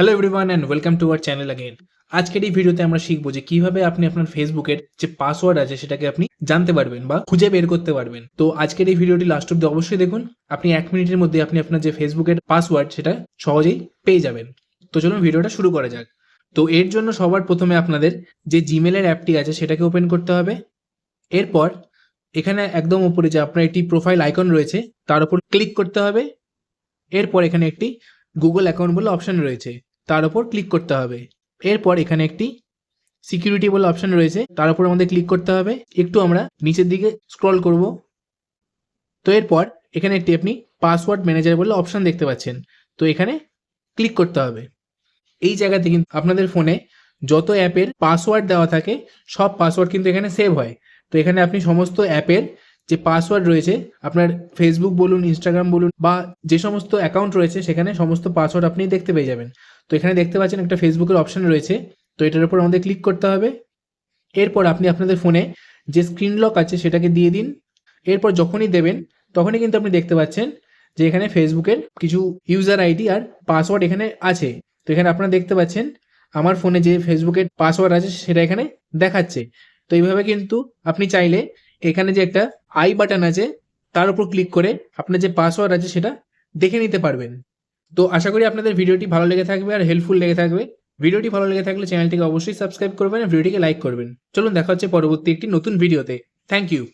Hello everyone and welcome to our channel again আজকের এই ভিডিওতে আমরা শিখব যে কীভাবে আপনি আপনার ফেসবুকের যে পাসওয়ার্ড আছে সেটাকে আপনি জানতে পারবেন বা খুঁজে বের করতে পারবেন। তো আজকের এই ভিডিওটি লাস্ট অব্দি অবশ্যই দেখুন। আপনি এক মিনিটের মধ্যে আপনি আপনার যে ফেসবুকের পাসওয়ার্ড সেটা সহজেই পেয়ে যাবেন। তো চলুন ভিডিওটা শুরু করা যাক। তো এর জন্য সবার প্রথমে আপনাদের যে জিমেলের অ্যাপটি আছে সেটাকে ওপেন করতে হবে। এরপর এখানে একদম উপরে যে আপনার একটি প্রোফাইল আইকন রয়েছে, তার উপর ক্লিক করতে হবে। এরপর এখানে একটি গুগল অ্যাকাউন্ট বলে অপশন রয়েছে। তার উপর ক্লিক করতে হবে। এরপর এখানে একটি সিকিউরিটি বলে অপশন রয়েছে, তার উপর আমাদের ক্লিক করতে হবে। একটু আমরা নিচের দিকে স্ক্রল করব। তো এরপর এখানে একটি আপনি পাসওয়ার্ড ম্যানেজার বলে অপশন দেখতে পাচ্ছেন। তো এখানে ক্লিক করতে হবে। এই জায়গাতে কিন্তু আপনাদের ফোনে যত অ্যাপের পাসওয়ার্ড দেওয়া থাকে, সব পাসওয়ার্ড কিন্তু এখানে সেভ হয়। তো এখানে আপনি সমস্ত অ্যাপের যে পাসওয়ার্ড রয়েছে, আপনার ফেসবুক বলুন ইনস্টাগ্রাম বলুন, বা যে সমস্ত অ্যাকাউন্ট রয়েছে, সেখানে সমস্ত পাসওয়ার্ড আপনি দেখতে পেয়ে যাবেন। তো এখানে দেখতে পাচ্ছেন একটা ফেসবুকের অপশন রয়েছে। তো এটার উপর আমাদের ক্লিক করতে হবে। এরপর আপনি আপনাদের ফোনে যে স্ক্রিন লক আছে সেটাকে দিয়ে দিন। এরপর যখনই দেবেন, তখনই কিন্তু আপনি দেখতে পাচ্ছেন যে এখানে ফেসবুকের কিছু ইউজার আইডি আর পাসওয়ার্ড এখানে আছে। তো এখানে আপনারা দেখতে পাচ্ছেন, আমার ফোনে যে ফেসবুকের পাসওয়ার্ড আছে সেটা এখানে দেখাচ্ছে। তো এইভাবে কিন্তু আপনি চাইলে এখানে যে একটা আই বাটন আছে, তার উপর ক্লিক করে আপনার যে পাসওয়ার্ড আছে সেটা দেখে নিতে পারবেন। তো আশা করি আপনাদের ভিডিওটি ভালো লেগে থাকবে আর হেল্পফুল লেগে থাকবে। ভিডিওটি ভালো লেগে থাকলে চ্যানেলটিকে অবশ্যই সাবস্ক্রাইব করবেন আর ভিডিওটিকে লাইক করবেন। চলুন দেখা হচ্ছে পরবর্তী একটি নতুন ভিডিওতে থ্যাংক ইউ